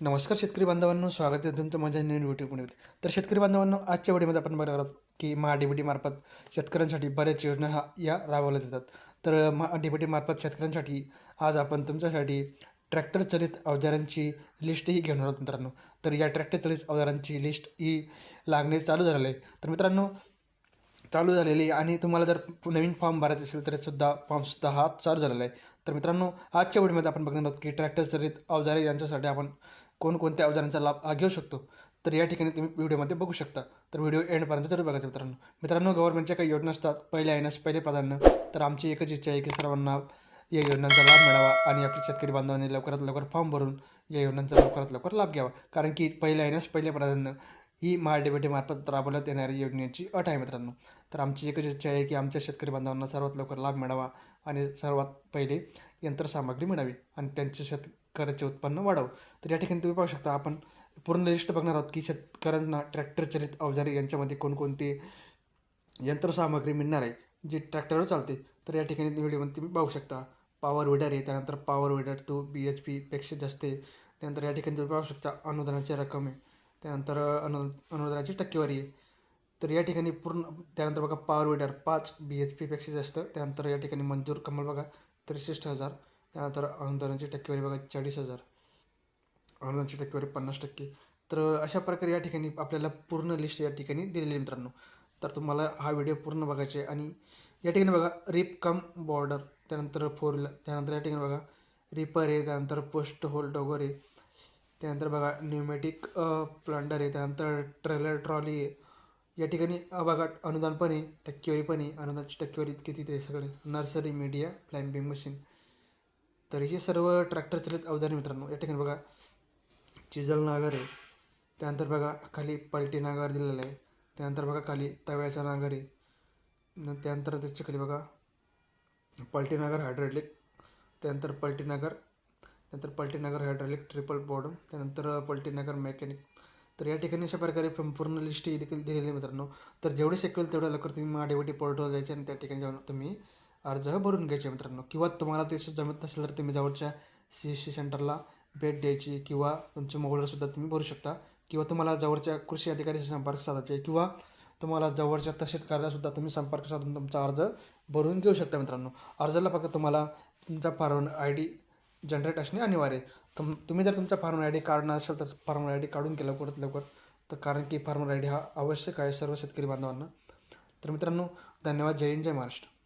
नमस्कार शेतकरी बांधवांनो स्वागत आहे तुमचं माझ्या नवीन व्हिडिओमध्ये तर शेतकरी बांधवांनो आजच्या व्हिडिओमध्ये आपण बघणार आहोत की महा डी बी टी मार्फत शेतकऱ्यांसाठी बऱ्याच योजना हा या राबवल्या जातात. तर महा डी बी टी मार्फत शेतकऱ्यांसाठी आज आपण तुमच्यासाठी ट्रॅक्टर चलित अवजारांची लिस्टही घेऊन आहोत मित्रांनो. तर या ट्रॅक्टर चलित अवजारांची लिस्ट ही लागणे चालू झालेलं आहे. तर मित्रांनो चालू झालेली आणि तुम्हाला जर नवीन फॉर्म भरायचा असेल तर सुद्धा फॉर्मसुद्धा हा चालू झालेला आहे. तर मित्रांनो आजच्या व्हिडिओमध्ये आपण बघणार आहोत की ट्रॅक्टर चलित अवजारे यांच्यासाठी आपण कोणकोणत्या अवजारांचा लाभ घेऊ शकतो? तर या ठिकाणी तुम्ही व्हिडिओमध्ये बघू शकता. तर व्हिडिओ एंडपर्यंत जरूर बघायचं मित्रांनो. मित्रांनो गव्हर्नमेंटच्या काही योजना असतात. पहिल्या येण्यास पहिले प्राधान्य. तर आमची एकच इच्छा आहे की सर्वांना या योजनांचा लाभ मिळावा आणि आपल्या शेतकरी बांधवांनी लवकरात लवकर फॉर्म भरून या योजनांचा लवकरात लवकर लाभ घ्यावा. कारण की पहिल्या येण्यास पहिले प्राधान्य. ही महाडीबीटीमार्फत राबवण्यात येणारी योजनेची अट आहे मित्रांनो. तर आमची एकच इच्छा आहे की आमच्या शेतकरी बांधवांना सर्वात लवकर लाभ मिळावा आणि सर्वात पहिले यंत्रसामग्री मिळावी आणि त्यांचे शेतकऱ्याचे उत्पन्न वाढावं. तर या ठिकाणी तुम्ही पाहू शकता आपण पूर्ण लिस्ट बघणार आहोत की शेतकऱ्यांना ट्रॅक्टर चलित अवजारे यांच्यामध्ये कोणकोणते यंत्रसामग्री मिळणार आहे जी ट्रॅक्टरवर चालते. तर या ठिकाणी व्हिडिओमध्ये तुम्ही पाहू शकता पॉवर विडर आहे त्यानंतर power weeder two B H पीपेक्षा जास्त आहे. त्यानंतर या ठिकाणी तुम्ही पाहू शकता अनुदानाची रक्कम आहे. त्यानंतर अनु अनुदानाची टक्केवारी आहे. तर या ठिकाणी पूर्ण त्यानंतर बघा पॉवर विडर पाच बी एच पीपेक्षा जास्त. त्यानंतर या ठिकाणी मंजूर कमल बघा त्रेसष्ट हजार. त्यानंतर अनुदानाची टक्केवारी बघा चाळीस हजार. अनुदानाची टक्केवारी पन्नास टक्के. तर अशा प्रकारे या ठिकाणी आपल्याला पूर्ण लिस्ट या ठिकाणी दिलेली आहे मित्रांनो. तर तुम्हाला हा व्हिडिओ पूर्ण बघायचा आहे. आणि या ठिकाणी बघा रिप कम बॉर्डर त्यानंतर फोर व्हीलर त्यानंतर या ठिकाणी बघा रिपर आहे त्यानंतर पोस्ट होल्ड वगैरे त्यानंतर बघा न्यूमॅटिक प्लांडर आहे त्यानंतर ट्रेलर ट्रॉली आहे. या ठिकाणी बघा अनुदान पण आहे टक्केवारी पण आहे. अनुदानाची टक्केवारी किती ते सगळे. नर्सरी मीडिया क्लाइम्बिंग मशीन तर हे सर्व ट्रॅक्टर चलित अवजारे मित्रांनो या ठिकाणी बघा चिजल नागर आहे. त्यानंतर बघा खाली पलटी नागर दिलेला आहे. त्यानंतर बघा खाली तव्याचा नागर आहे. न त्यानंतर त्याच्याखाली बघा पलटी नागर हायड्रॉलिक त्यानंतर पलटी नागर त्यानंतर पलटी नागर हायड्रॉलिक ट्रिपल बॉडम त्यानंतर पलटी नागर मेकॅनिक तर या ठिकाणी अशा प्रकारे संपूर्ण लिस्ट देखील दिलेली आहे मित्रांनो. तर जेवढे शक्य होईल तेवढ्या लवकर तुम्ही महाडेवटी पोर्टलवर जायचे आणि त्या ठिकाणी जाऊन तुम्ही अर्ज भरून घ्यायचे मित्रांनो. किंवा तुम्हाला ते जमत नसेल तर तुम्ही जवळच्या सी एस सी सेंटरला भेट द्यायची किंवा तुमच्या मोबाईलवरसुद्धा तुम्ही भरू शकता. किंवा तुम्हाला जवळच्या कृषी अधिकाऱ्याशी संपर्क साधायचे किंवा तुम्हाला जवळच्या तसेच कार्यालयासुद्धा तुम्ही संपर्क साधून तुमचा अर्ज भरून घेऊ शकता मित्रांनो. अर्जाला फक्त तुम्हाला तुमचा फॉर्म आय डी जनरेट असणे अनिवार्य आहे. तुम तुम्ही जर तुमचा फार्मर आय डी काढणं असेल तर फार्मर आय डी काढून केलं लवकरात लवकर. तर कारण की फार्मर आय डी हा आवश्यक आहे सर्व शेतकरी बांधवांना. तर मित्रांनो धन्यवाद. जय हिंद जय महाराष्ट्र.